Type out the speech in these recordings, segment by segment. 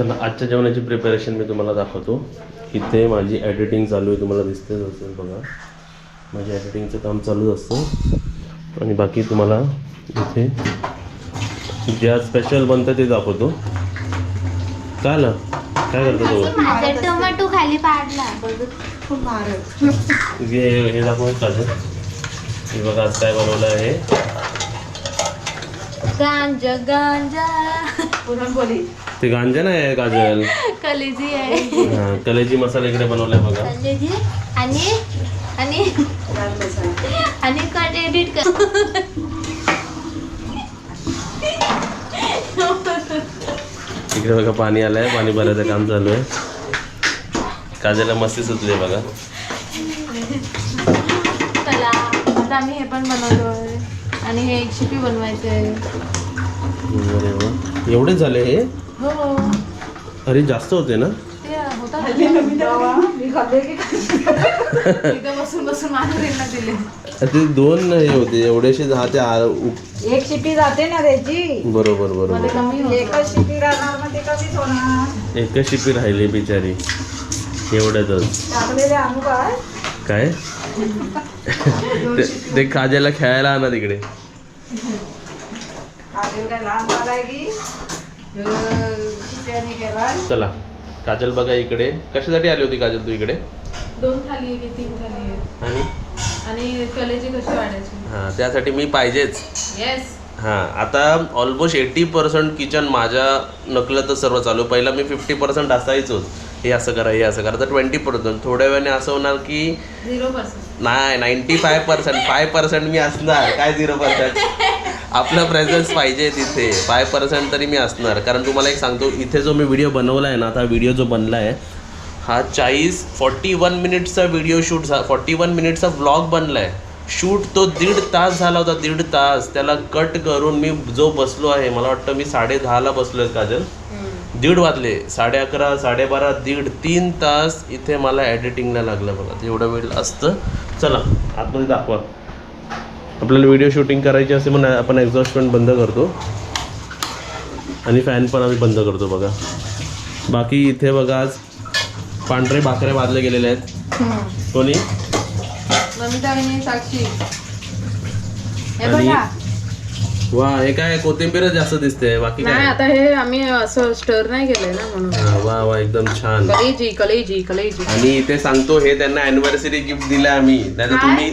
चला आजच्या जेवणाची प्रिपरेशन मी तुम्हाला दाखवतो. इथे माझी एडिटिंग चालू आहे तुम्हाला दिसतेच असेल बघा. माझ्या एडिटिंगचं काम चालूच असतं. आणि बाकी तुम्हाला इथे जे आज स्पेशल बनतं ते दाखवतो. काय आलं काय करतो तो? माझा टोमॅटो खाली पाडला. हे बघा आज काय बनवलं आहे. गांजा गांजा. पुरणपोळी. ते गांजा नाही आहे काजल? कलेजी आहे. हा कलेजी मसाला इकडे बनवलाय बघा. कलेजी आणि आणि आणि कट एडिट कर. इकडे बघा पाणी आलंय. पाणी भरायचं काम चालू आहे. काजलला मस्ती सुचली आहे बघा. चला आता आम्ही हे पण बनवलोय आणि हे एक शिपी बनवायचं आहे अरे वा. एवढेच झाले हे? हो. अरे जास्त होते ना? ते होता. मी खाल्ले की इथं बसून बसून माधुरींना दिले. ते दोन हे होते. एवढेसे दहा ते आ- उ- एक शिटी जाते ना त्याची. बरोबर बरोबर. कमी होतं. एकच शिटी राहणार मग ते कमीच होणार. एकच शिपी राहिली बिचारी. एवढ्यातच. टाकलेले आणू काय काय? ते- ते काजलला खेळायला आणा तिकडे. काय लहान की? चला काजल बघा इकडे. कशासाठी आली होती काजल तू इकडे? दोन थाली आहे तीन थाली आहे आणि? आणि कलेजी कशी वाढायची? हा त्यासाठी मी पाहिजेच. येस हां आता ऑलमोस्ट एटी पर्सेंट किचन माझ्या नकलं तर सर्व चालू. पहिला मी फिफ्टी पर्सेंट असायचोच. हे असं करा हे असं करा. तर ट्वेंटी पर्सेंट थोड्या वेळाने असं होणार की झिरो पर्सेंट नाही ninety five percent five percent मी असणार. काय झिरो पर्सेंट आपलं प्रेझेन्स पाहिजे तिथे. फाय पर्सेंट तरी मी असणार. कारण तुम्हाला एक सांगतो इथे जो मी व्हिडिओ बनवला आहे ना आता व्हिडिओ जो बनला आहे हा चाळीस फॉर्टी वन मिनिट्सचा व्हिडिओ शूट झा फॉर्टी वन मिनिट्सचा व्लॉग बनला आहे शूट तो दीड तास झाला होता दीड तास. त्याला कट करून मी जो बसलो आहे मला वाटतं मी साडे दहाला बसलो आहे काजल दीड वाजले. साडे अकरा साडेबारा दीड तीन तास इथे मला एडिटिंगला लागलं बघा. एवढं वेळ असतं. चला आतमध्ये दाखवा. आपल्याला व्हिडिओ शूटिंग करायची असेल म्हणून आपण एक्झॉस्ट पण बंद करतो. आणि फॅन पण आम्ही बंद करतो बघा. बाकी इथे बघा आज पांढरे भाकरे भाजले गेलेले आहेत. कोणी? आणि वा हे काय कोथिंबीरच जास्त दिसते बाकी नाही काय आता हे आम्ही असं स्टर नाही केलंय ना म्हणून. वा वा एकदम छान. कलेजी कलेजी कलेजी. आणि इथे सांगतो हे त्यांना अॅनिव्हर्सरी गिफ्ट दिलं आम्ही. काय? तुम्ही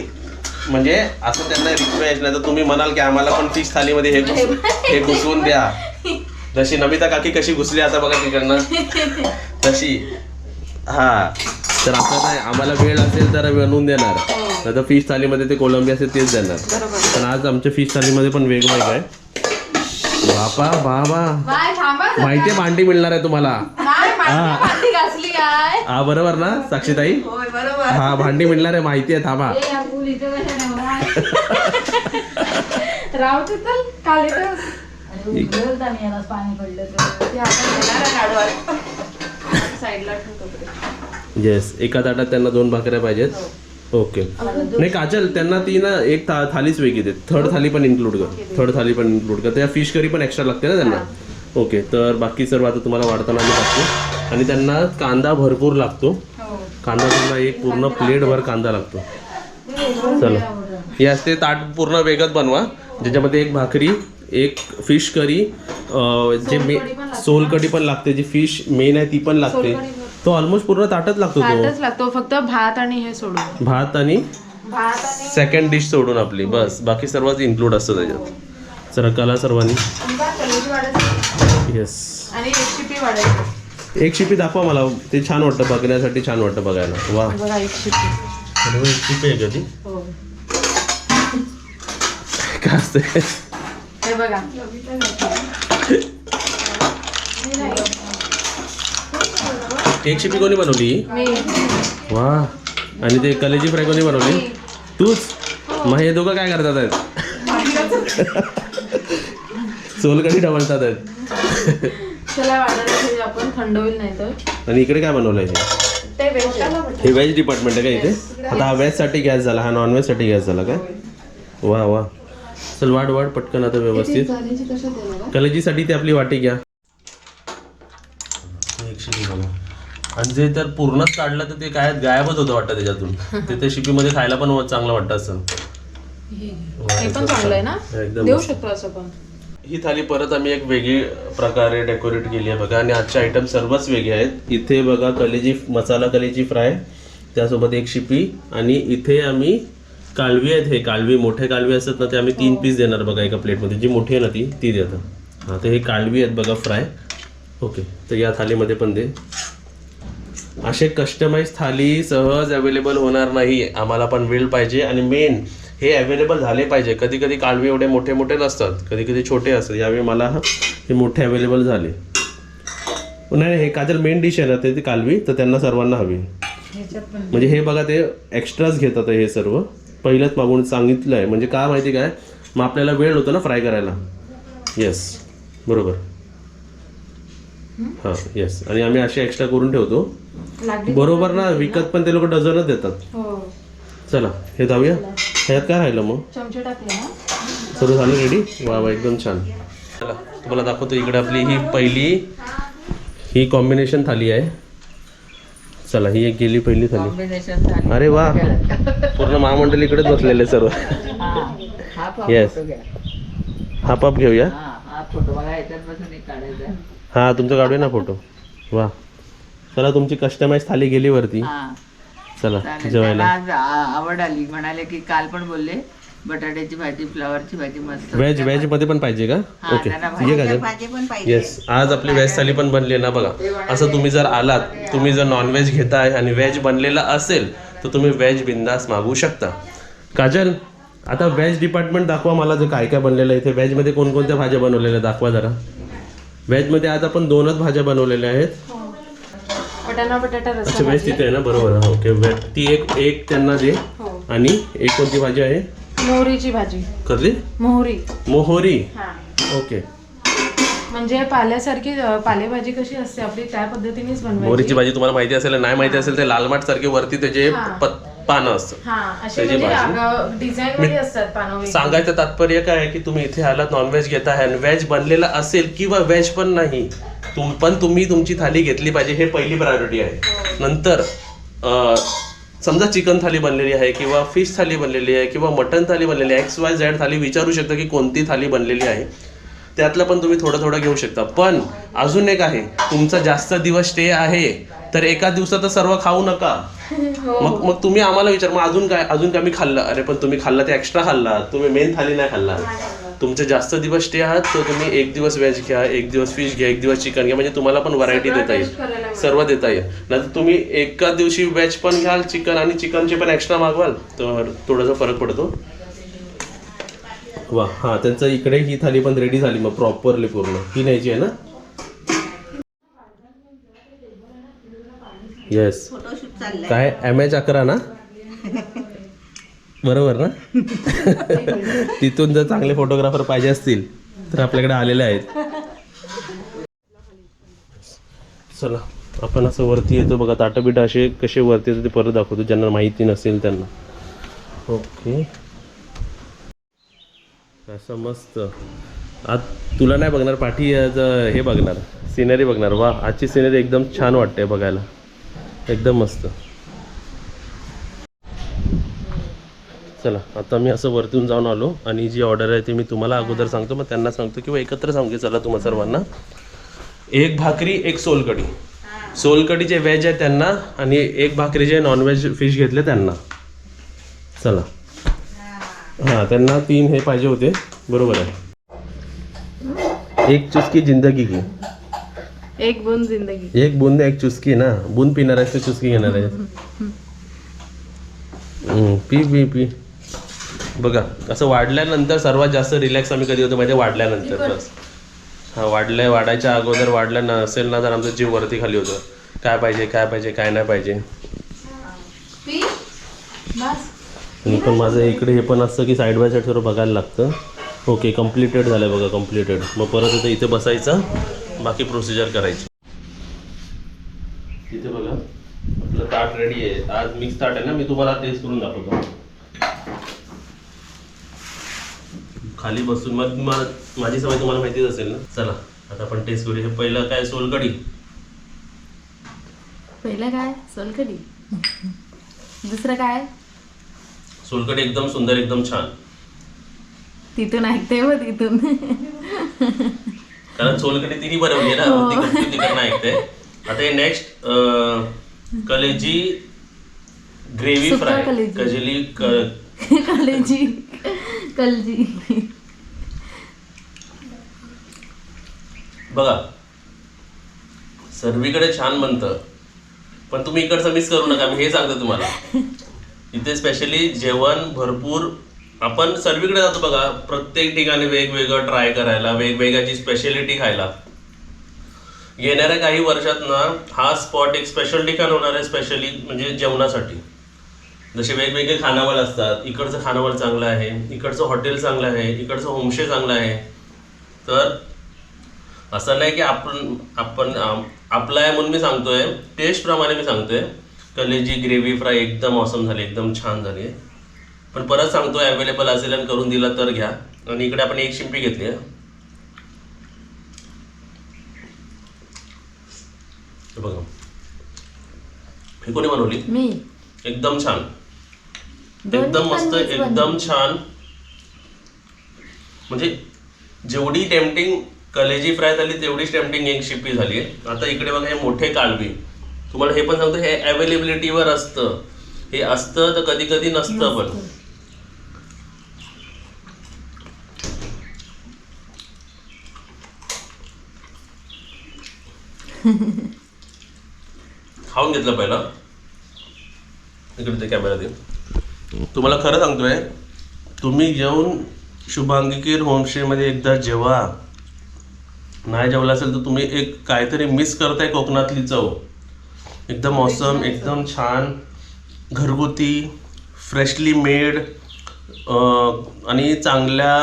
म्हणजे असं त्यांना रिक्वेस्ट नाही तर तुम्ही म्हणाल की आम्हाला पण फिश थालीमध्ये हे घुस- हे घुसवून द्या. जशी नमिता काकी कशी घुसली आता बघा तिकडनं. तशी. हा. तर असं नाही आम्हाला वेळ असेल तर बनवून देणार. नाही तर फिश थालीमध्ये ते कोलंबी असेल तेच देणार. पण आज आमच्या फिश थालीमध्ये पण वेगवेगळं आहे. बापा बाबा. माहितीये भांडी मिळणार आहे तुम्हाला. माहिती भांडी घासली काय हा बरोबर ना साक्षीताई? होय बरोबर. हा भांडी मिळणार आहे माहिती आहे थांबा. ए, या फुल इथं चल पाणी पडलं तर. ते आपण घेणार आहे गाडवात. साईडला ठेवतो पुढे. येस एका ताटात त्यांना दोन भाकऱ्या पाहिजेत. ओके नाही काजल त्यांना ती ना एक था थालीच वेगळी दे थर्ड थाली पण इन्क्लूड कर. थर्ड थाली पण इन्क्लूड कर. त्या फिश करी पण एक्स्ट्रा लागते ना त्यांना? ओके तर बाकी सर्व आता तुम्हाला वाढताना आम्ही टाकतो. आणि त्यांना कांदा भरपूर लागतो. कांदा त्यांना एक पूर्ण प्लेटभर कांदा लागतो. चलो. हे असते ताट पूर्ण वेगळंच बनवा. ज्याच्यामध्ये एक भाकरी एक फिश करी जे मे सोलकढी पण लागते. जी फिश मेन आहे ती पण लागते. तो ऑलमोस्ट पूर्ण ताटच लागतो तो. लागतो. फक्त भात आणि हे सोडून. भात आणि सेकंड डिश सोडून आपली. बस. बाकी सर्वच इन्क्लूड असतं त्याच्यात. चला कला सर्वांनी. येस आणि शिपी वाढायची एक शिपी दाखवा मला. ते छान वाटतं बघण्यासाठी छान वाटतं बघायला. वा. बघा एक शिपी. अरे वा, एक शिपी आहे का ती हो. काय असते हे बघा. एक शिपी कोणी बनवली? मी. वा. आणि ते कलेजी फ्राय कोणी बनवली? तूच? मग हे दोघं काय करतात आहेत? सोलकढी डबलतात आहेत. चला वाढायला ठेवूया आपण? थंड होईल नाही तर. आणि इकडे काय बनवलं आहे ते हे व्हेज डिपार्टमेंट आहे का इथे? आता हा व्हेजसाठी गॅस झाला हा नॉन व्हेजसाठी गॅस झाला काय? वा वा. चल वाढ वाढ पटकन आता व्यवस्थित. कलेजीसाठी ती आपली वाटी घ्या. शिपी आणि जे तर पूर्णच काढलं तर ते काय गायबच होतं वाटतं त्याच्यातून. ते त्या शिपीमध्ये खायला पण चांगलं वाटतं असं. हे पण चांगलं आहे ना? एकदम देऊ. शकतो असं पण. ही थाली परत आम्ही एक वेगळी प्रकारे डेकोरेट केली आहे बघा. आणि आजचे आयटम सर्वच वेगळे आहेत. इथे बघा कलेजी मसाला कलेजी फ्राय त्यासोबत एक शिपी आणि इथे आम्ही कालवी आहेत हे. कालवी मोठे कालवी असतात ना ते आम्ही तीन पीस देणार बघा एका प्लेटमध्ये जी मोठी आहे ना ती ती देतात. हां तर हे कालवी आहेत बघा फ्राय ओके तर या थालीमध्ये पण दे. असे कस्टमाइज थाली सहज अवेलेबल होणार नाही. आम्हाला पण वेळ पाहिजे. आणि मेन हे अवेलेबल झाले पाहिजे. कधी कधी कालवे एवढे मोठे मोठे नसतात. कधी कधी छोटे असतात. यावेळी मला हे मोठे अवेलेबल झाले. नाही नाही, हे काजल मेन डिश आहे ना ते कालवी तर त्यांना सर्वांना हवी. म्हणजे हे बघा ते एक्स्ट्राच घेतात हे सर्व. पहिलंच मागून सांगितलं आहे म्हणजे काय माहिती काय? मग आपल्याला वेळ होतो ना फ्राय करायला. येस बरोबर. हां येस आणि आम्ही असे एक्स्ट्रा करून ठेवतो. बरोबर ना विकत पण ते लोक डझनच देतात. हो. चला हे जाऊया ह्यात काय राहिलं मग? चमचे टाकले ना सर्व झालं रेडी वा वा एकदम छान. चला तुम्हाला दाखवतो इकडे आपली ही पहिली. ही कॉम्बिनेशन थाली आहे. चला ही एक गेली पहिली थाली. अरे वा. पूर्ण महामंडळ इकडेच बसलेले सर्व. हा हा पा- Yes. फोटो घ्या. हा पाप घेऊया. हा हा हा तुमचं काढूया ना फोटो. वा. चला तुमची कस्टमाइज थाली गेली वरती. हा. चला जेवायला. आज आ- आवड आली. म्हणाले की काल पण बोलले बटाट्याची भाजी फ्लावरची भाजी मस्त व्हेज व्हेजमध्ये पण पाहिजे का? हा, ओके. त्यांना ये का भाजी पण पाहिजे. येस आज आपली व्हेज थाली पण बनली आहे ना बघा. असं तुम्ही जर आलात तुम्ही जर नॉनव्हेज घेताय आणि व्हेज बनलेला असेल तर तुम्ही व्हेज बिंदास मागवू शकता. काजल आता व्हेज डिपार्टमेंट दाखवा मला जे काय काय बनलेलं आहे. इथे व्हेजमध्ये कोणकोणत्या भाज्या बनवलेल्या आहेत? दाखवा जरा. व्हेजमध्ये आज आपण दोनच भाज्या बनवलेल्या आहेत. वटाणा बटाटा अच्छा रस्सा तिथे आहे ना? बरोबर हा, ओके. ती एक एक त्यांना दे. हो. आणि एक कोणती भाजी आहे? मोहरीची भाजी. कसली मोहरी. मोहोरी. हा. ओके. म्हणजे पाल्यासारखी अ, पालेभाजी कशी असते आपली? त्या पद्धतीनेच मोहरीची बनवायची भाजी तुम्हाला माहिती असेल नाही माहिती असेल ते लालमाट सारखे वरती त्याचे हा. पत- पानं असतं. हा असे त्याची म्हणजे? डिझाईन मध्ये असतात पानं वगैरे. सांगायचं तात्पर्य काय आहे की तुम्ही इथे आलात नॉनव्हेज घेता आणि व्हेज बनलेला असेल किंवा व्हेज पण नाही तुम पण तुम्ही तुमची थाली घेतली पाहिजे हे पहिली प्रायोरिटी आहे. नंतर अं, समजा चिकन थाली बनलेली आहे किंवा फिश थाली बनलेली आहे किंवा मटन थाली बनलेली आहे एक्स वाय झेड थाली विचारू शकता की कोणती थाली बनलेली आहे. त्यातलं पण तुम्ही थोडं थोडं घेऊ शकता. पण अजून एक आहे तुमचा जास्त दिवस स्टे आहे तर एका दिवसात सर्व खाऊ नका. हो. मग मग तुम्ही आम्हाला विचार मग अजून काय अजून काय मी खाल्लं? अरे पण तुम्ही खाल्ला ते एक्स्ट्रा खाल्ला तुम्ही मेन थाली नाही खाल्ला. तुमचे जास्त दिवस स्टे आहात तर तुम्ही एक दिवस व्हेज घ्या एक दिवस फिश घ्या एक दिवस चिकन घ्या म्हणजे तुम्हाला पण व्हरायटी देता येईल. सर्व देता येईल. नाही तुम्ही एका दिवशी व्हेज पण घ्याल चिकन आणि चिकनचे पण एक्स्ट्रा मागवाल तर थोडासा फरक पडतो. वा हा त्यांचं इकडे ही थाली पण रेडी झाली मग प्रॉपरली पूर्ण. ही न्यायची आहे ना? येस काय? एम एच अकरा ना? बरोबर ना? तिथून जर चांगले फोटोग्राफर पाहिजे असतील तर आपल्याकडे आलेले आहेत. चला आपण असं वरती येतो बघा. ताटबिटा असे कसे वरती येतो ते परत दाखवतो. ज्यांना माहिती नसेल त्यांना. ओके. असं मस्त. आज तुला नाही बघणार पाठी आज हे बघणार. सिनरी बघणार. वा आजची सिनरी एकदम छान वाटते बघायला. एकदम मस्त. चला आता मी असं वरतून जाऊन आलो आणि जी ऑर्डर आहे ती मी तुम्हाला अगोदर सांगतो मग त्यांना सांगतो किंवा एकत्र सांगतो की चला तुम्हा सर्वांना. एक भाकरी एक सोलकढी. सोलकढी जे व्हेज आहे त्यांना आणि एक भाकरी जे नॉनव्हेज फिश घेतले त्यांना. चला. हां त्यांना तीन हे पाहिजे होते. बरोबर आहे. एक चुस्की जिंदगी की. एक बूंद जिंदगी. एक बूंद एक चुस्की ना? बूंद पिणार आहेस तर चुस्की घेणार हम्म, पी पी पी. बघा असं वाढल्यानंतर सर्वात जास्त रिलॅक्स आम्ही कधी होतो माहिती आहे? वाढल्यानंतर. बस हा वाढलंय वाढायच्या अगोदर वाढलं नसेल ना तर आमचं जीव वरती खाली होतं. काय पाहिजे काय पाहिजे काय नाही पाहिजे? आणि पण माझं इकडे हे पण असतं की साईड बाय साईड सर्व बघायला लागतं. ओके कम्प्लिटेड झालं बघा कम्प्लिटेड मग परत इथं इथे बसायचं बाकी प्रोसिजर करायची. तिथे बघा आपलं ताट रेडी आहे. आज मिक्स ताट आहे ना मी तुम्हाला टेस्ट करून दाखवतो. खाली बसून मग माझी सवय तुम्हाला माहितीच असेल ना? चला आता आपण टेस्ट करूया. हे पहिलं काय? सोलकढी. पहिलं काय? सोलकडी दुसरं काय? सोलकडी एकदम सुंदर एकदम छान. तिथून ऐकते हो तिथून. कारण सोलकडी तिने बनवली ना? तिकडे तिकडनं ऐकते. आता हे नेक्स्ट कलेजी ग्रेव्ही फ्राय. कलेजी. कलेजी. कलजी. बघा. सर्वीकडे छान बनतं पण तुम्ही इकडचं मिस करू नका मी हे सांगतो तुम्हाला. इथे स्पेशली जेवण भरपूर. आपण सर्वीकडे जातो बघा. प्रत्येक ठिकाणी वेगवेगळं ट्राय करायला वेगवेगळ्याची स्पेशालिटी खायला. येणाऱ्या काही वर्षात ना हा स्पॉट एक स्पेशल ठिकाण होणार आहे स्पेशली म्हणजे जेवणासाठी. जसे वेगवेगळे खानावळ असतात. इकडचं खानावळ चांगलं आहे इकडचं हॉटेल चांगलं आहे इकडचं होमस्टे चांगलं आहे. तर असं नाही की आपण आपण आपला आहे म्हणून मी सांगतोय. टेस्ट प्रमाणे मी सांगतोय. कलेजी ग्रेव्ही फ्राय एकदम ऑसम झाली एकदम छान झाली. आहे पण परत सांगतोय अवेलेबल असेल आणि करून दिला तर घ्या. आणि इकडे आपण एक शिंपी घेतली आहे. हे बघा. हे कोणी बनवली? मी. एकदम छान. एकदम मस्त एकदम छान. म्हणजे जेवढी टेम्पटिंग कलेजी फ्राय झाली तेवढीच टेम्पटिंग एक शिपी झाली आता इकडे बघा हे मोठे कालवी. तुम्हाला हे पण सांगतो हे अवेलेबिलिटीवर असतं. हे असतं तर कधी कधी नसतं. पण. खाऊन घेतलं पहिला. इकडे ते कॅमेरा दे तुम्हाला खरं सांगतोय तुम्ही जेवून शुभांगिकीर होमस्टेमध्ये एकदा जेवा. नाही जेवला असेल तर तुम्ही एक काहीतरी मिस करताय कोकणातली चव. एकदम मौसम एकदम छान. घरगुती फ्रेशली मेड आणि चांगल्या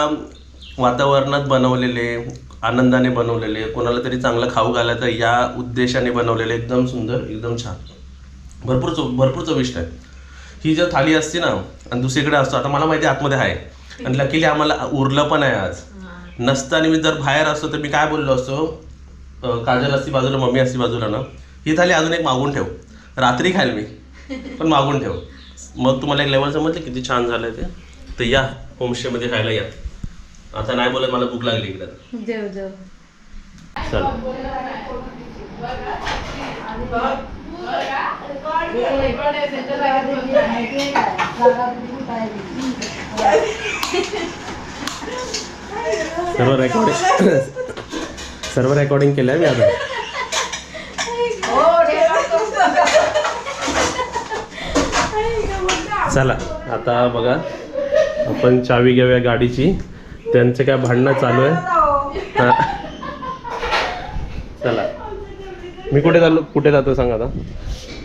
वातावरणात बनवलेले आनंदाने बनवलेले कोणाला तरी चांगलं खाऊ घालायचं या उद्देशाने बनवलेले एकदम सुंदर एकदम छान. भरपूर चव भरपूर चविष्ट आहे. ही जर थाली असते ना आणि दुसरीकडे असतो आता मला माहिती आहे आतमध्ये आहे. आणि लकीली आम्हाला उरलं पण आहे आज. नसतं आणि मी जर बाहेर असतो तर मी काय बोललो असतो? काजल असती बाजूला मम्मी असती बाजूला ना ही थाली अजून एक मागून ठेव. रात्री खाईल मी पण मागून ठेव. मग तुम्हाला एक लेवल समजलं किती छान झालं ते? तर या होमस्टेमध्ये खायला या. आता नाही बोलत मला भूक लागली इकडे. चल. सर्व रेकॉर्डिंग सर्व रेकॉर्डिंग केलं आहे मी आता चला आता बघा आपण चावी घेऊया गाडीची. त्यांचं काय भांडणं चालू आहे हा. चला मी कुठे चाललो? कुठे जातो सांग आता?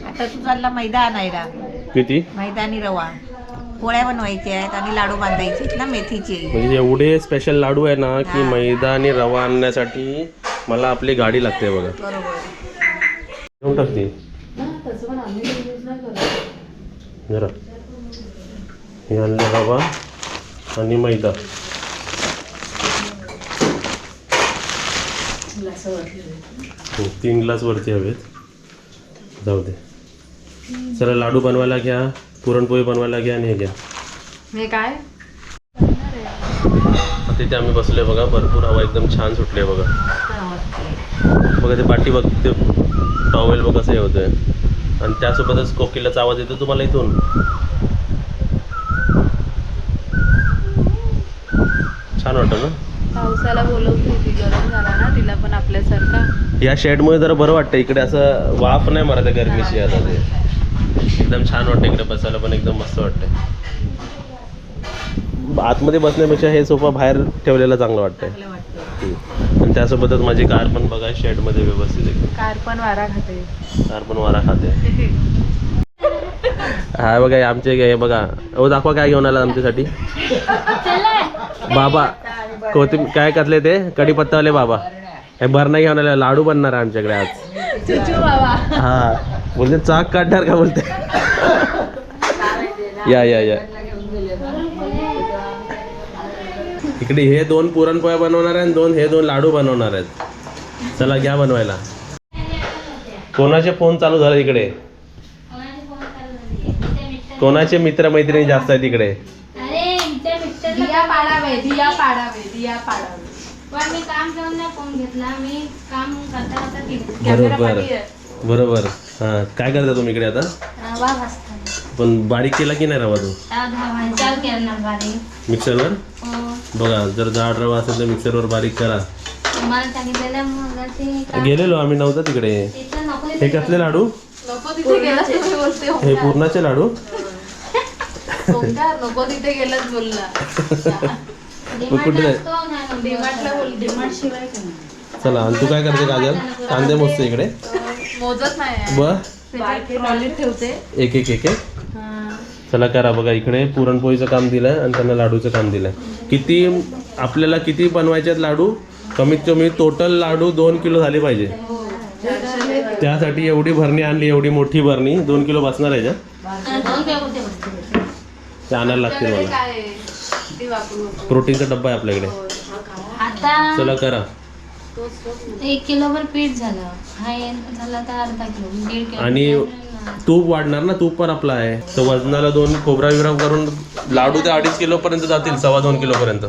आता तू चालला मैदान आहे रा किती? मैदानी रवा. पोळ्या बनवायच्या आहेत आणि लाडू बांधायचे आहेत ना मेथीचे. म्हणजे एवढे स्पेशल लाडू आहे ना की मैदा आणि रवा आणण्यासाठी मला आपली गाडी लागते बघा. बरोबर. घेऊन टाकते. जरा. हे आणलं रवा आणि मैदा. हो, तीन ग्लास वरती हवेत. जाऊ दे. चला लाडू बनवायला घ्या पुरणपोळी बनवायला घ्या आणि हे घ्या. हे काय? तिथे आम्ही बसलोय बघा भरपूर हवा एकदम छान सुटली बघा. बघा ते पाठी बघ ते टॉवेल बघ कसं हे होतंय. आणि त्यासोबतच कोकिलाचा आवाज येतो तुम्हाला इथून. छान वाटतं ना? पावसाला बोलवते ती गरम झाला ना तिला पण आपल्यासारखा. या शेडमुळे जरा बरं वाटतं. इकडे असं वाफ नाही मारत आहे गरमीची आता ते. एकदम छान वाटतं इकडे बसायला पण एकदम मस्त वाटतंय. आतमध्ये बसण्यापेक्षा हे सोफा बाहेर ठेवलेला चांगलं वाटतंय. आणि त्यासोबतच माझी कार पण बघा शेडमध्ये व्यवस्थित एकदम कार पण वारा खाते. कार पण वारा खाते. हा बघा आमचे हे बघा. ओ दाखवा काय घेऊन आला आमच्यासाठी. बाबा. कोथिंब काय करले ते? कढीपत्तावाले बाबा. हे भरणा घेऊन आले. लाडू बनणार आहे आमच्याकडे आज. चुचू बाबा. हा. बोलते चाक काढणार का? बोलते. या या या. इकडे हे दोन पुरणपोळ्या बनवणार आहे आणि दोन हे दोन लाडू बनवणार आहेत. चला घ्या बनवायला. कोणाचे फोन चालू झाले इकडे? कोणाचे मित्र मैत्रिणी जास्त आहेत इकडे? दिया पाडावे दिया पाडावे दिया पाडावे. पण मी काम घेऊन नाही फोन घेतला मी काम करता करता केलं. कॅमेरा बरोबर. पाठी आहे. बरोबर. हा काय करता तुम्ही इकडे आता? रवा भाजता. पण बारीक केला की नाही रवा तू? भाज्या मिक्सरवर? हो. बघा जर जाड रवा असेल तर मिक्सरवर बारीक करा. तुम्हाला सांगितलेलं मग ते काम- गेलेलो आम्ही नव्हतं तिकडे. तिथं नको हे कसले लाडू? नको तिथे गेलास तुम्ही बोलते हे. ओंकार. पूर्णाचे लाडू? ओंकार नको तिथे बोलला डिमांड कुठे नाही. डिमार्टला बोल डिमार्ट शिवाय? चला आणि तू काय करते काजल? कांदे मोजते इकडे. मोजत नाही ठेवते. एक एक एक एक. हा. चला करा बघा इकडे पुरणपोळीचं काम दिलंय आणि त्यांना लाडूचं काम दिलंय. किती आपल्याला किती बनवायचे आहेत लाडू? कमीत कमी टोटल लाडू दोन किलो झाले पाहिजे. त्यासाठी एवढी भरणी आणली एवढी मोठी भरणी दोन किलो बसणार आहे का? आणि दोन किलो कुठे बसते? ते आणायला लागतील मला. प्रोटीनचा डब्बा आहे आपल्याकडे. आता चला करा. एक किलोवर पीठ झालं. हा एक झाला तर अर्धा किलो दीड किलो. आणि तूप वाढणार ना? तूप पण आपलं आहे. तर वजनाला दोन खोबरा विरा करून लाडू ते अडीच किलो पर्यंत जातील सव्वा दोन किलो पर्यंत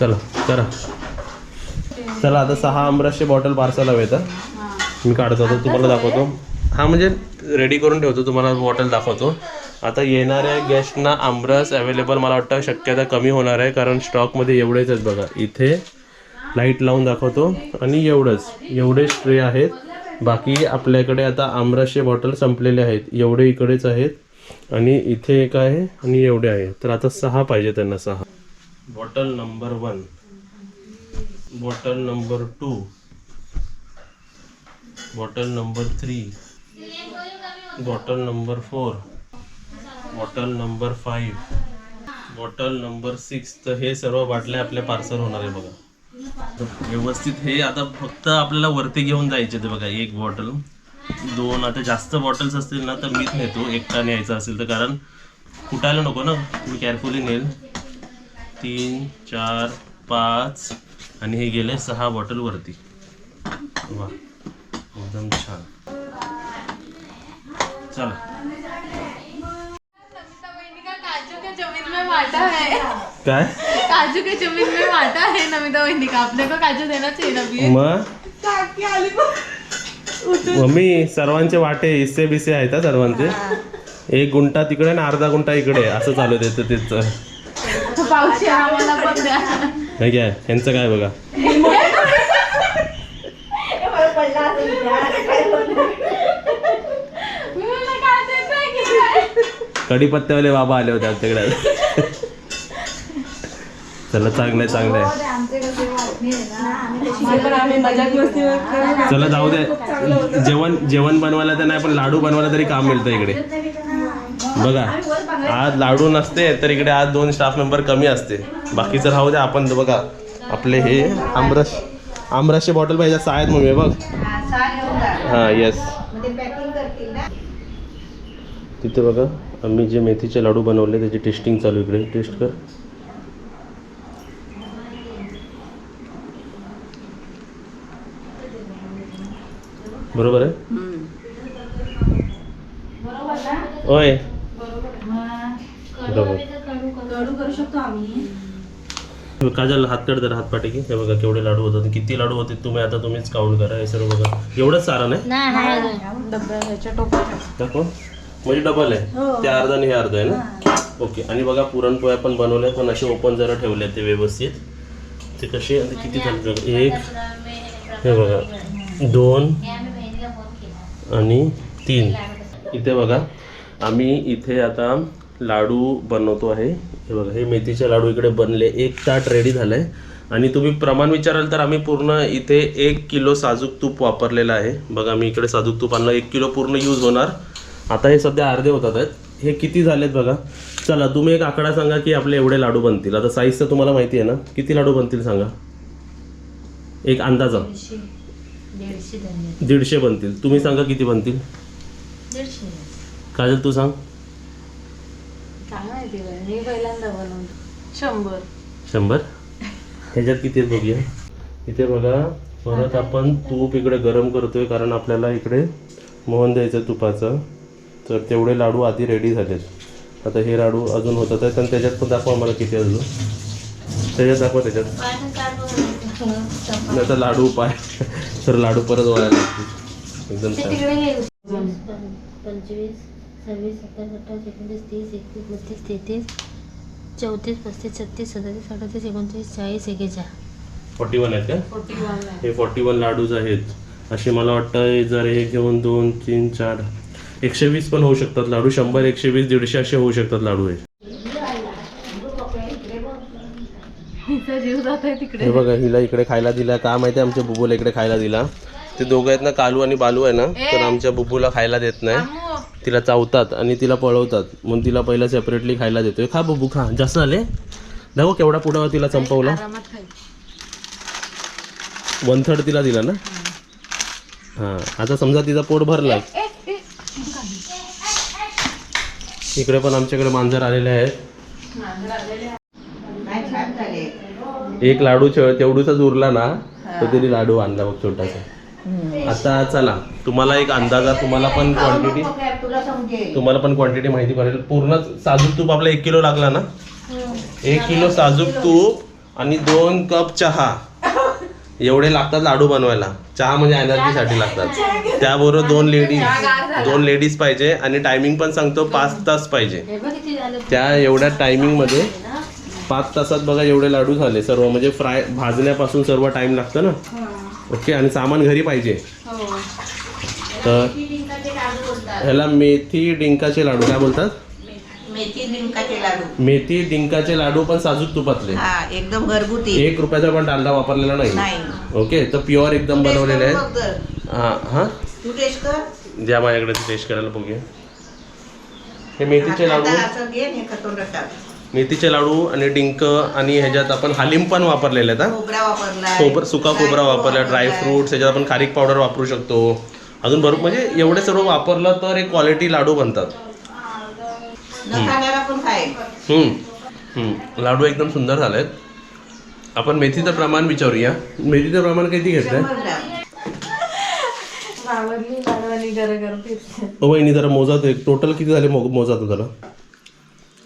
चला करा. चला आता सहा आमरसचे बॉटल पार्सल हवे तर मी काढतो तुम्हाला दाखवतो. हा म्हणजे रेडी करून ठेवतो तुम्हाला बॉटल दाखवतो. आता येणाऱ्या गेस्टना आमरस अवेलेबल मला वाटतं शक्यता कमी होणार आहे कारण स्टॉकमध्ये एवढेच आहेत बघा. इथे लाइट लावून दाखवतो. आणि एवढंच. एवढे स्ट्रे आहेत. बाकी आपल्याकडे आता आमरसचे बॉटल संपलेले आहेत. एवढे इकडेच आहेत. आणि इथे एक आहे आणि एवढे आहे तर आता सहा पाहिजे त्यांना सहा. Bottle number one bottle number two bottle number three bottle number four bottle number five. Bottle number six तर हे सर्व बाटल्या आपल्या पार्सल होणार आहे बघा. व्यवस्थित हे आता फक्त आपल्याला वरती घेऊन जायचे ते बघा एक बॉटल. दोन आता जास्त बॉटल्स असतील ना तर मीच नेतो. एकटा न्यायचा असेल तर कारण फुटायला नको ना. मी केअरफुली नेल. तीन चार पाच आणि हे गेले सहा बॉटल वरती. वा एकदम छान. चला काजू के जमीन में वाटा है। काय? काजू के जमीन में वाटा है नमिता बहनी का। आपने को काजू देना चाहिए ना भी मग? मम्मी सर्वांचे वाटे हिस्से बिस्से आहेत हा सर्वांचे. एक गुंटा तिकडे आणि अर्धा गुंटा इकडे. असं चालू देतं तिचं पावशी आम्हाला पण द्या. नाही काय यांचं काय बघा. मी म्हणलं काय देताय की काय? कढीपत्त्यावाले बाबा आले होते आमच्याकडे. चला चांगलं आहे चांगलं आहे. चला जाऊ दे. जेवण जेवण बनवायला तर नाही पण लाडू बनवायला तरी काम मिळतं इकडे. बघा आज लाडू नसते तर इकडे आज दोन स्टाफ मेंबर कमी असते. बाकीचं राहू द्या आपण बघा आपले हे आमरस आमरसचे बॉटल पाहिजे सहा आहेत मम्मी बघ. हा, येस तिथे बघा आम्ही जे मेथीचे लाडू बनवले त्याची टेस्टिंग चालू इकडे. टेस्ट कर. बरोबर आहे? होय. बरोबर. काजल हात काढ जरा हात पाठी की हे बघा केवढे लाडू होतात किती लाडू होते तुम्ही आता तुम्हीच काउंट करा. हे सर्व बघा. एवढंच सारण आहे? नाही. दाखव म्हणजे डबल आहे. ते अर्धा आणि हे अर्ध आहे ना? ओके. आणि बघा पुरणपोळ्या पण बनवल्या पण असे ओपन जरा ठेवले ते व्यवस्थित. ते कसे? किती झाले बघा. एक. हे बघा. दोन हे आम्ही बहिणीला फोन केला आणि तीन. इथे बघा आम्ही इथे आता लाडू बनवतो आहे. हे बघा हे मेथीचे लाडू इकडे बनले. एक ताट रेडी झालंय. आणि तुम्ही प्रमाण विचाराल तर आम्ही पूर्ण इथे एक किलो साजूक तूप वापरलेलं आहे. बघा मी इकडे साजूक तूप आणलं. एक किलो पूर्ण यूज होणार. आता हे सध्या अर्धे होतात आहेत. हे किती झालेत बघा? चला तुम्ही एक आकडा सांगा की आपले एवढे लाडू बनतील. आता साईज तर तुम्हाला माहिती आहे ना? किती लाडू बनतील सांगा? एक अंदाजा. दीडशे धन्य. दीडशे बनतील. तुम्ही सांगा किती बनतील? दीडशे. काजल तू सांग. काय माहिती बाई, मी पहिल्यांदा बनवतो शंभर. शंभर? ह्याच्यात किती आहेत बघूया. इथे बघा परत आपण तूप इकडे गरम करतोय कारण आपल्याला इकडे मोहन द्यायचं तुपाचं. तर तेवढे लाडू आधी रेडी झालेत. आता हे लाडू अजून होतात आहेत. आणि त्याच्यात पण दाखवा मला किती अजून. त्याच्यात दाखवा त्याच्यात. नाही तर लाडू पाय तर लाडू परत वळायला लागतील. एकदम. पंचवीस सव्वीस सत्तावीस अठ्ठावीस एकोणतीस तीस एकतीस बत्तीस तेहतीस चौतीस पस्तीस छत्तीस सदतीस अडतीस एकोणतीस चाळीस एकेचाळीस. फॉर्टी वन आहेत का? फोर्टी वन हे फॉर्टी वन लाडूज आहेत. असे मला वाटतं जर एक घेऊन दोन तीन चार एकशे वीस पण होऊ शकतात लाडू. शंभर एकशे वीस दीडशे असे होऊ शकतात लाडू हे. हिचा जीव जात आहे तिकडे. हे बघा हिला इकडे खायला दिला. का माहिती आहे? आमच्या बुबूला इकडे खायला दिला. ते दोघं आहेत ना कालू आणि बालू आहे ना तर आमच्या बुबूला खायला देत नाही. तिला चावतात आणि तिला पळवतात. म्हणून तिला पहिलं सेपरेटली खायला देतोय. खा बुबू खा. जास्त झाले? दाखव केवढा पुढं तिला चंपवला. आरामात खाईल वन थर्ड तिला दिला ना? हां. आता समजा तिचा पोट भरला. इकडे पण आमच्याकडे मांजर आलेले आहेत. नाही छान झाले एक लाडू तेवढूचाच उरला ना तर तिने लाडू आणला बघ छोटासा. आता चला तुम्हाला एक अंदाजा तुम्हाला पण क्वांटिटी तुम्हाला पण क्वांटिटी माहिती पडेल. पूर्ण साजूक तूप आपला एक किलो लागला ना? एक किलो साजूक तूप आणि दोन कप चहा. एवढे लागतात लाडू बनवायला. चहा म्हणजे एनर्जीसाठी लागतात. त्याबरोबर दोन लेडीज दोन लेडीज पाहिजे आणि टायमिंग पण सांगतो पाच तास पाहिजे. त्या एवढ्या टायमिंगमध्ये पाच तासात बघा एवढे लाडू झाले. सर्व म्हणजे फ्राय भाजण्यापासून सर्व टाइम लागतं ना? ओके आणि सामान घरी पाहिजे. हो. तर ह्याला मेथी डिंकाचे लाडू. काय बोलतात? मेथी डिंकाचे लाडू. मेथी डिंकाचे लाडू पण साजूक तुपातले. हा एकदम घरगुती. एक रुपयाचा पण डालडा वापरलेला नाही. ओके तर प्युअर एकदम बनवलेले आहेत. हा हा? द्या माझ्याकडे टेस्ट करायला बघूया. हे मेथीचे लाडू. मेथीचे लाडू आणि डिंक आणि ह्याच्यात आपण हालिम पण वापरलेले आहेत खोबरा सुका खोबरा वापरला ड्रायफ्रुट्स ह्याच्यात आपण खारीक पावडर वापरू शकतो. अजून बरोबर म्हणजे एवढे सर्व वापरलं तर एक क्वालिटी लाडू बनतात. लाडू एकदम सुंदर झालेत. आपण मेथीचं प्रमाण विचारूया. मेथीचं प्रमाण किती घेतलंय? ओ वहिनी जरा मोजा टोटल किती झाले मो मोजा तो जरा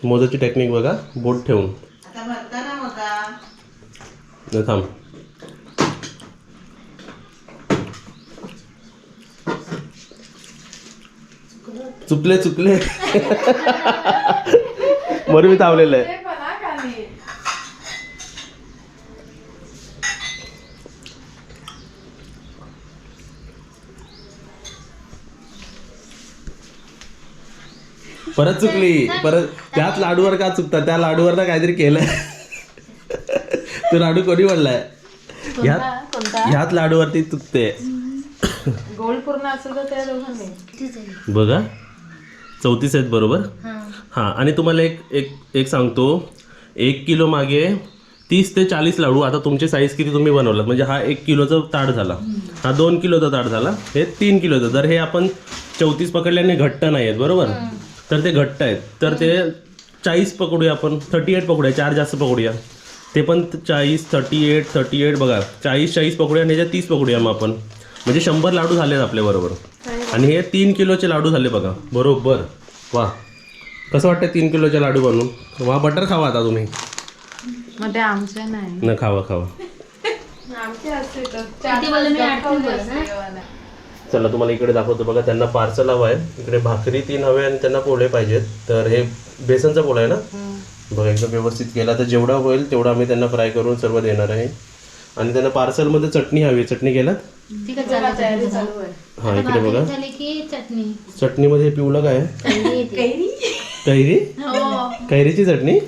मोजाची टेक्निक बघा. बोट ठेवून. थांब. चुकले चुकले. बरं मी थांबलेलं आहे. परत चुकली परत त्याच लाडूवर का चुकतात त्या लाडूवर ना काहीतरी केलंय. तो लाडू कोणी म्हणलाय ह्यात ह्याच लाडूवरती चुकते. गोल्ड पूर्ण असेल तर त्या दोघांनी. बघा. चौतीस आहेत बरोबर? हा. आणि तुम्हाला एक एक एक सांगतो. एक किलो मागे तीस ते चाळीस लाडू. आता तुमची साईज किती तुम्ही बनवलात? म्हणजे हा एक किलोचा ताट झाला. हा दोन किलोचा ताट झाला. हे तीन किलोचं. जर हे आपण चौतीस पकडल्याने घट्ट नाही आहेत बरोबर तर ते घट्ट आहेत. तर ते चाळीस पकडूया आपण थर्टी एट पकडूया चार जास्त पकडूया. ते पण चाळीस थर्टी एट थर्टी एट बघा चाळीस चाळीस पकडूया आणि ह्याच्यात तीस पकडूया मग आपण. म्हणजे शंभर लाडू झालेत आपल्या बरोबर. आणि हे तीन किलोचे लाडू झाले बघा. बरोबर. वा. कसं वाटतं तीन किलोचे लाडू बनवून? वा बटर खावा आता तुम्ही. मग ते आमचे नाही. न खावा खावा. आमचे असते तर. किती बोलले मी आठवण बोलत ना? चला तुम्हाला इकडे दाखवतो. बघा त्यांना पार्सल हवं आहे. इकडे भाकरी तीन हवे आणि त्यांना पोळे पाहिजेत. तर हे बेसनचा पोळा आहे ना? बघा एकदम व्यवस्थित केला. तर जेवढा होईल तेवढा आम्ही त्यांना फ्राय करून सर्व देणार आहे. आणि त्यांना पार्सलमध्ये चटणी हवी चटणी केलात? हां इकडे बघा. झाली की चटणी. चटणीमध्ये हे पिवलं काय आहे? कैरी हो. कैरीची चटणी?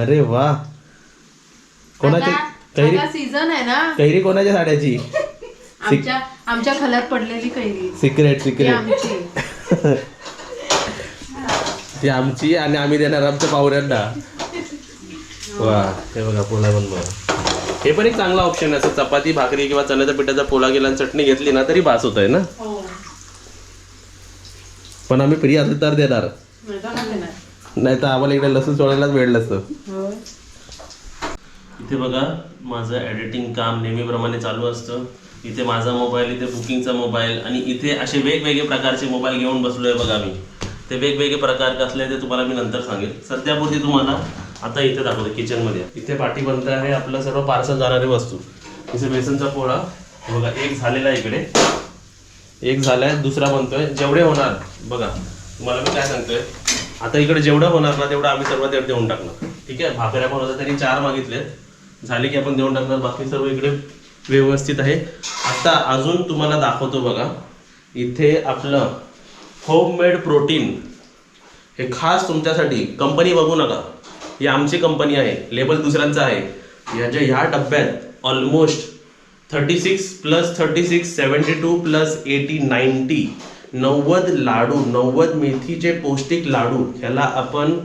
अरे वा. कोणाची? कैरी? सीझन आहे ना? कैरी कोणाच्या साड्याची? आमच्या आमच्या खल्यात पडलेली कैरी. सिक्रेट ती सिक्रेट आमची. ती आमची आणि आम्ही देणार आमच्या पाहुण्यांना. वा हे बघा पोळा पण बघा. हे पण एक चांगला ऑप्शन आहे. असं चपाती भाकरी किंवा चण्याच्या पिठाचा पोळा गेला आणि चटणी घेतली ना तरी बास होत आहे ना? हो. पण आम्ही फ्री असेल तर देणार. नाही तर नाही देणार. नाही तर आम्हाला इकडे लसूण सोडायलाच वेळ हो इथे बघा माझं एडिटिंग काम नेहमीप्रमाणे चालू असतं. इथे माझा मोबाईल इथे बुकिंगचा मोबाईल आणि इथे असे वेगवेगळे प्रकारचे मोबाईल घेऊन बसलोय बघा मी. ते वेगवेगळे प्रकार कसले ते तुम्हाला मी नंतर सांगेल. सध्यापुरती तुम्हाला आता इथे दाखवतो किचनमध्ये इथे पाठी बनत आहे आपलं सर्व पार्सल जाणारी वस्तू. इथे बेसनचा पोळा. बघा एक झालेला आहे इकडे. एक झालाय दुसरा बनतोय. जेवढे होणार बघा तुम्हाला मी काय सांगतोय? आता इकडे जेवढं होणार ना तेवढं आम्ही सर्व तेवढं देऊन टाकणार. ठीक आहे? भाकऱ्या पण होत्या त्यांनी चार मागितले झाले की आपण देऊन टाकणार बाकी सर्व इकडे व्यवस्थित आहे. आता अजून तुम्हाला दाखवतो बघा. इथे आपलं होममेड प्रोटीन हे खास तुमच्यासाठी. कंपनी बघू नका. ही आमची कंपनी आहे. लेबल दुसऱ्यांचं आहे. ह्याच्या ह्या डब्यात almost thirty six plus thirty six seventy two plus eighty ninety नव्वद लाडू नव्वद मेथीचे पौष्टिक लाडू. ह्याला आपण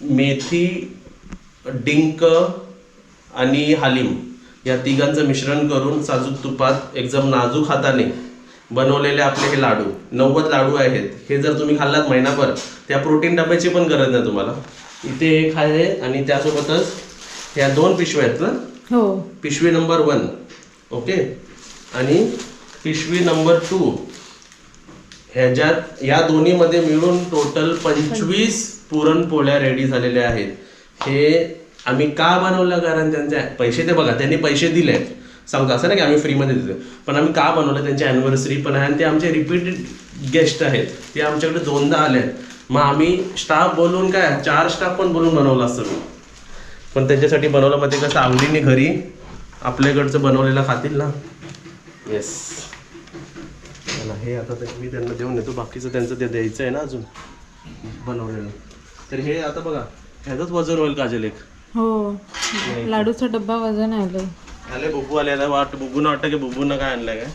मेथी डिंक आणि हालिम. या तिघांचं मिश्रण करून साजूक तुपात एकदम नाजूक हाताने बनवलेले आपले हे लाडू. नव्वद लाडू आहेत. हे जर तुम्ही खाल्लात महिनाभर त्या प्रोटीन डब्याची पण गरज नाही तुम्हाला. इथे एक आहे आणि त्यासोबतच ह्या दोन पिशव्या आहेत ना? हो. पिशवी नंबर वन. ओके? आणि पिशवी नंबर टू. ह्याच्यात या दोन्हीमध्ये मिळून टोटल पंचवीस पुरणपोळ्या रेडी झालेल्या आहेत. हे आम्ही का बनवलं कारण त्यांचे पैसे ते बघा त्यांनी पैसे दिले सांगतो असं नाही की आम्ही फ्रीमध्ये देतो पण आम्ही का बनवलं? त्यांची अॅनिव्हर्सरी पण आहे आणि ते आमचे रिपीटेड गेस्ट आहेत. ते आमच्याकडे दोनदा आले आहेत मग आम्ही स्टाफ बोलून काय चार स्टाफ पण बोलून बनवलं असतं मी. पण त्यांच्यासाठी बनवलं मग ते कसं आवडीने घरी आपल्याकडचं बनवलेलं खातील ना? येस हे आता मी त्यांना देऊन येतो बाकीचं त्यांचं ते द्यायचं आहे ना अजून बनवलेलं. तर हे आता बघा ह्याचंच वजन होईल काजल एक. हो. लाडूचा डब्बा वजन आलं आले बुबू आता वाट बुबूनं वाटतं की बुबूनं काय आणलंय काय?